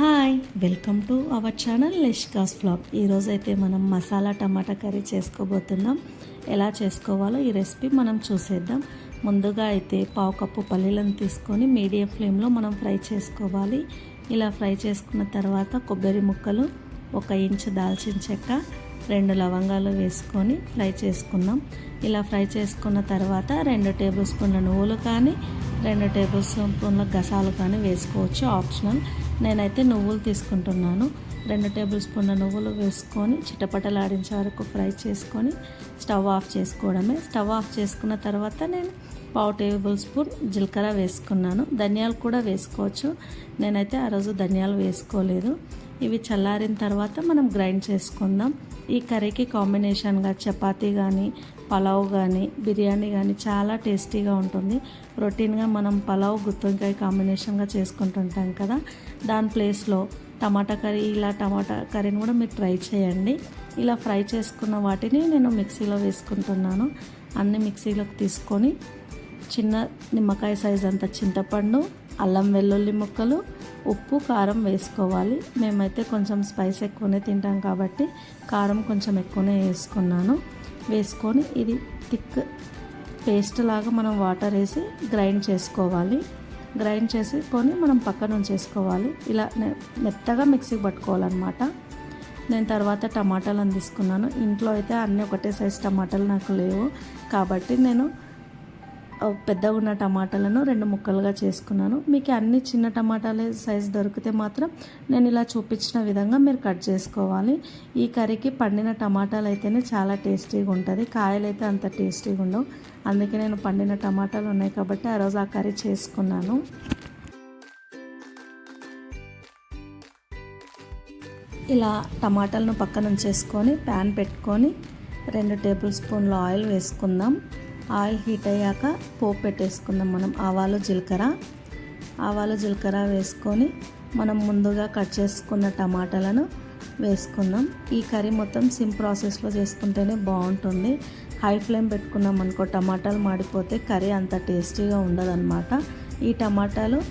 Hi welcome to our channel లెష్కాస్ ఫ్లాప్. ఈరోజు అయితే మనం మసాలా టమాటా కర్రీ చేసుకోబోతున్నాం. ఎలా చేసుకోవాలో ఈ రెసిపీ మనం చూసేద్దాం. ముందుగా అయితే పావు కప్పు పల్లీలను తీసుకొని మీడియం ఫ్లేమ్లో మనం ఫ్రై చేసుకోవాలి. ఇలా ఫ్రై చేసుకున్న తర్వాత కొబ్బరి ముక్కలు ఒక ఇంచు దాల్చిన చెక్క రెండు లవంగాలు వేసుకొని ఫ్రై చేసుకుందాం. ఇలా ఫ్రై చేసుకున్న తర్వాత రెండు టేబుల్ స్పూన్ల నువ్వులు కానీ రెండు టేబుల్ స్పూన్ల గసాలు కానీ వేసుకోవచ్చు. ఆప్షనల్. నేనైతే నువ్వులు తీసుకుంటున్నాను. రెండు టేబుల్ స్పూన్ల నువ్వులు వేసుకొని చిటపటలాడించే వరకు ఫ్రై చేసుకొని స్టవ్ ఆఫ్ చేసుకోవడమే. స్టవ్ ఆఫ్ చేసుకున్న తర్వాత నేను పావు టేబుల్ స్పూన్ జీలకర్ర వేసుకున్నాను. ధనియాలు కూడా వేసుకోవచ్చు. నేనైతే ఆ రోజు ధనియాలు వేసుకోలేదు. ఇవి చల్లారిన తర్వాత మనం గ్రైండ్ చేసుకుందాం. ఈ కర్రీకి కాంబినేషన్గా చపాతీ కానీ పలావ్ కానీ బిర్యానీ కానీ చాలా టేస్టీగా ఉంటుంది. రొటీన్గా మనం పలావ్ గుత్తొంకాయ కాంబినేషన్గా చేసుకుంటుంటాం కదా. దాని ప్లేస్లో టమాటా కర్రీ ఇలా టమాటా కర్రీని కూడా మీరు ట్రై చేయండి. ఇలా ఫ్రై చేసుకున్న వాటిని నేను మిక్సీలో వేసుకుంటున్నాను. అన్ని మిక్సీలోకి తీసుకొని చిన్న నిమ్మకాయ సైజ్ అంత చింతపండు అల్లం వెల్లుల్లి ముక్కలు ఉప్పు కారం వేసుకోవాలి. మేమైతే కొంచెం స్పైస్ ఎక్కువనే తింటాం కాబట్టి కారం కొంచెం ఎక్కువనే వేసుకున్నాను. వేసుకొని ఇది థిక్ పేస్ట్ లాగా మనం వాటర్ వేసి గ్రైండ్ చేసుకోవాలి. గ్రైండ్ చేసుకొని మనం పక్కన ఉంచేసుకోవాలి. ఇలా మెత్తగా మిక్సీకి పట్టుకోవాలన్నమాట. నేను తర్వాత టమాటాలను తీసుకున్నాను. ఇంట్లో అయితే అన్నీ ఒకటే సైజ్ టమాటాలు నాకు లేవు. కాబట్టి నేను పెద్దగా ఉన్న టమాటాలను రెండు ముక్కలుగా చేసుకున్నాను. మీకు అన్ని చిన్న టమాటాలే సైజ్ దొరికితే మాత్రం నేను ఇలా చూపించిన విధంగా మీరు కట్ చేసుకోవాలి. ఈ కర్రీకి పండిన టమాటాలు అయితేనే చాలా టేస్టీగా ఉంటుంది. కాయలు అయితే అంత టేస్టీగా ఉండవు. అందుకే నేను పండిన టమాటాలు ఉన్నాయి కాబట్టి ఆ రోజు ఆ కర్రీ చేసుకున్నాను. ఇలా టమాటాలను పక్కన ఉంచేసుకొని ప్యాన్ పెట్టుకొని రెండు టేబుల్ స్పూన్ల ఆయిల్ వేసుకుందాం. ఆయిల్ హీట్ అయ్యాక పోపు పెట్టేసుకుందాం మనం ఆవాలు జీలకర్ర. ఆవాలు జీలకర్ర వేసుకొని మనం ముందుగా కట్ చేసుకున్న టమాటాలను వేసుకుందాం. ఈ కర్రీ మొత్తం సిమ్ ప్రాసెస్లో చేసుకుంటేనే బాగుంటుంది. హై ఫ్లేమ్ పెట్టుకున్నాం అనుకో టమాటాలు మాడిపోతే కర్రీ అంత టేస్టీగా ఉండదన్నమాట. ఈ టమాటాలు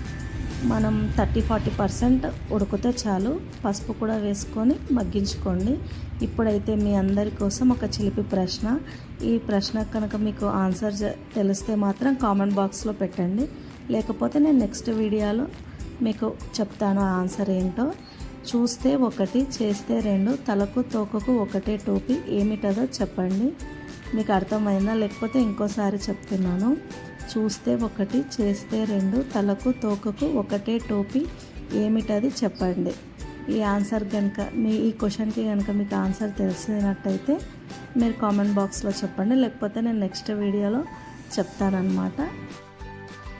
మనం థర్టీ ఫార్టీ పర్సెంట్ ఉడికితే చాలు. పసుపు కూడా వేసుకొని మగ్గించుకోండి. ఇప్పుడైతే మీ అందరి కోసం ఒక చిలిపి ప్రశ్న. ఈ ప్రశ్న కనుక మీకు ఆన్సర్ తెలిస్తే మాత్రం కామెంట్ బాక్స్లో పెట్టండి. లేకపోతే నేను నెక్స్ట్ వీడియోలో మీకు చెప్తాను ఆన్సర్ ఏంటో. చూస్తే ఒకటి చేస్తే రెండు తలకు తోకకు ఒకటే టోపీ ఏమిటదో చెప్పండి. మీకు అర్థమైందా? లేకపోతే ఇంకోసారి చెప్తున్నాను. చూస్తే ఒకటి చేస్తే రెండు తలకు తోకకు ఒకటే టోపీ ఏమిటది చెప్పండి. ఈ ఆన్సర్ కనుక మీ ఈ క్వశ్చన్కి కనుక మీకు ఆన్సర్ తెలిసినట్టయితే మీరు కామెంట్ బాక్స్లో చెప్పండి. లేకపోతే నేను నెక్స్ట్ వీడియోలో చెప్తానమాట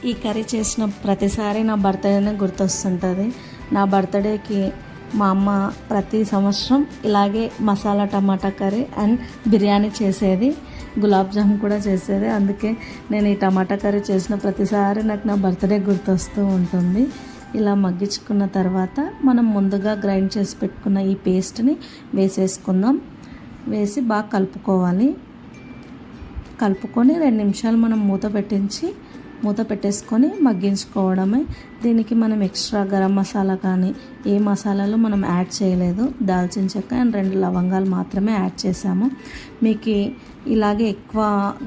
ఈ కర్రీ చేసిన ప్రతిసారి నా బర్త్డేనే గుర్తొస్తుంటుంది. నా బర్త్డేకి మా అమ్మ ప్రతి సంవత్సరం ఇలాగే masala tomato curry and biryani చేసేది. గులాబ్ జామ్ కూడా చేసేది. అందుకే నేను ఈ టమాటా కర్రీ చేసిన ప్రతిసారి నాకు నా బర్త్డే గుర్తొస్తూ ఉంటుంది. ఇలా మగ్గించుకున్న తర్వాత మనం ముందుగా గ్రైండ్ చేసి పెట్టుకున్న ఈ పేస్ట్ని వేసేసుకుందాం. వేసి బాగా కలుపుకోవాలి. కలుపుకొని రెండు నిమిషాలు మనం మూత పెట్టించి మూత పెట్టేసుకొని మగ్గించుకోవడమే. దీనికి మనం ఎక్స్ట్రా గరం మసాలా కానీ ఏ మసాలాలు మనం యాడ్ చేయలేదు. దాల్చిన చెక్క అండ్ రెండు లవంగాలు మాత్రమే యాడ్ చేసాము మీకు ఇలాగే ఎక్కువ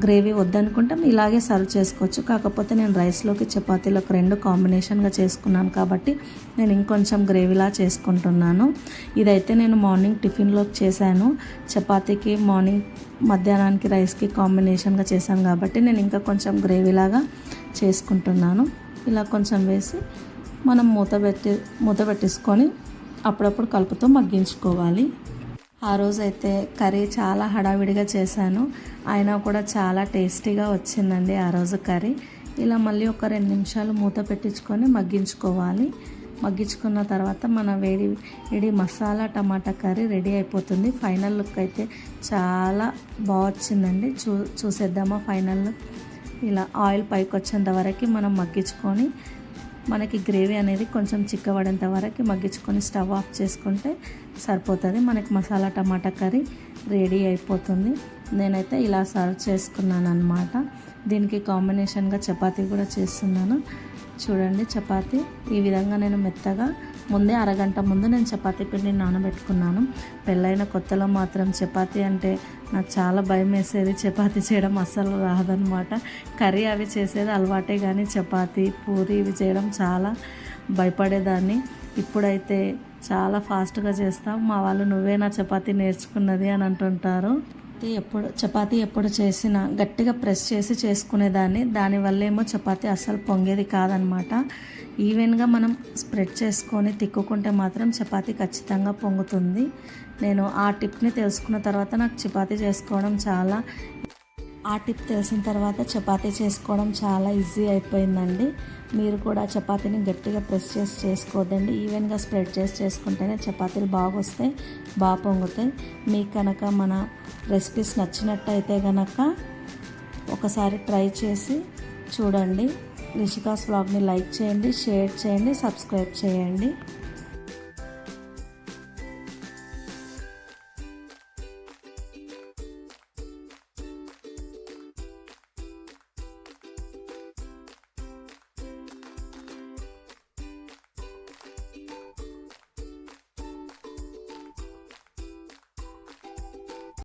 గ్రేవీ వద్దనుకుంటే ఇలాగే సర్వ్ చేసుకోవచ్చు. కాకపోతే నేను రైస్లోకి చపాతీలోకి రెండు కాంబినేషన్గా చేసుకున్నాను కాబట్టి నేను ఇంకొంచెం గ్రేవీలా చేసుకుంటున్నాను. ఇదైతే నేను మార్నింగ్ టిఫిన్లోకి చేశాను. చపాతీకి మార్నింగ్ మధ్యాహ్నానికి రైస్కి కాంబినేషన్గా చేశాను కాబట్టి నేను ఇంకా కొంచెం గ్రేవీలాగా చేసుకుంటున్నాను. ఇలా కొంచెం వేసి మనం మూత పెట్టి మూత పెట్టేసుకొని అప్పుడప్పుడు కలుపుతూ మగ్గించుకోవాలి. ఆ రోజైతే కర్రీ చాలా హడావిడిగా చేశాను. అయినా కూడా చాలా టేస్టీగా వచ్చిందండి ఆ రోజు కర్రీ. ఇలా మళ్ళీ ఒక రెండు నిమిషాలు మూత పెట్టించుకొని మగ్గించుకోవాలి. మగ్గించుకున్న తర్వాత మన వేడి వేడి మసాలా టమాటా కర్రీ రెడీ అయిపోతుంది. ఫైనల్ లుక్ అయితే చాలా బాగా వచ్చిందండి. చూ చూసేద్దామా ఫైనల్ ఇలా ఆయిల్ పైకి వచ్చేంత వరకు మనం మగ్గించుకొని మనకి గ్రేవీ అనేది కొంచెం చిక్కబడేంత వరకు మగ్గించుకొని స్టవ్ ఆఫ్ చేసుకుంటే సరిపోతుంది. మనకి మసాలా టమాటా కర్రీ రెడీ అయిపోతుంది. నేనైతే ఇలా సర్వ్ చేసుకున్నాను అనమాట దీనికి కాంబినేషన్గా చపాతీ కూడా చేస్తున్నాను. చూడండి చపాతీ ఈ విధంగా నేను మెత్తగా ముందే అరగంట ముందు నేను చపాతీ పిండిని నానబెట్టుకున్నాను. పెళ్ళైన కొత్తలో మాత్రం చపాతీ అంటే నాకు చాలా భయం వేసేది. చపాతీ చేయడం అస్సలు రాదనమాట కర్రీ అవి చేసేది అలవాటే కానీ చపాతీ పూరి ఇవి చేయడం చాలా భయపడేదాన్ని. ఇప్పుడైతే చాలా ఫాస్ట్గా చేస్తాం. మా వాళ్ళు నువ్వే నా చపాతీ నేర్చుకున్నది అని అంటుంటారు. చపాతీ ఎప్పుడు చపాతీ ఎప్పుడు చేసినా గట్టిగా ప్రెస్ చేసి చేసుకునేదాన్ని. దానివల్ల ఏమో చపాతీ అస్సలు పొంగేది కాదనమాట. ఈవెన్గా మనం స్ప్రెడ్ చేసుకొని తిక్కుకుంటే మాత్రం చపాతీ ఖచ్చితంగా పొంగుతుంది. నేను ఆ టిప్ని తెలుసుకున్న తర్వాత నాకు చపాతీ చేసుకోవడం చాలా ఆ టిప్ తెలిసిన తర్వాత చపాతీ చేసుకోవడం చాలా ఈజీ అయిపోయిందండి. మీరు కూడా చపాతీని గట్టిగా ప్రెస్ చేసి చేసుకోవద్దండి. ఈవెన్గా స్ప్రెడ్ చేసి చేసుకుంటేనే చపాతీలు బాగా వస్తాయి బాగా పొంగుతాయి. మీకు కనుక మన రెసిపీస్ నచ్చినట్టయితే కనుక ఒకసారి ట్రై చేసి చూడండి. రిషికాస్ బ్లాగ్ని లైక్ చేయండి షేర్ చేయండి సబ్స్క్రైబ్ చేయండి.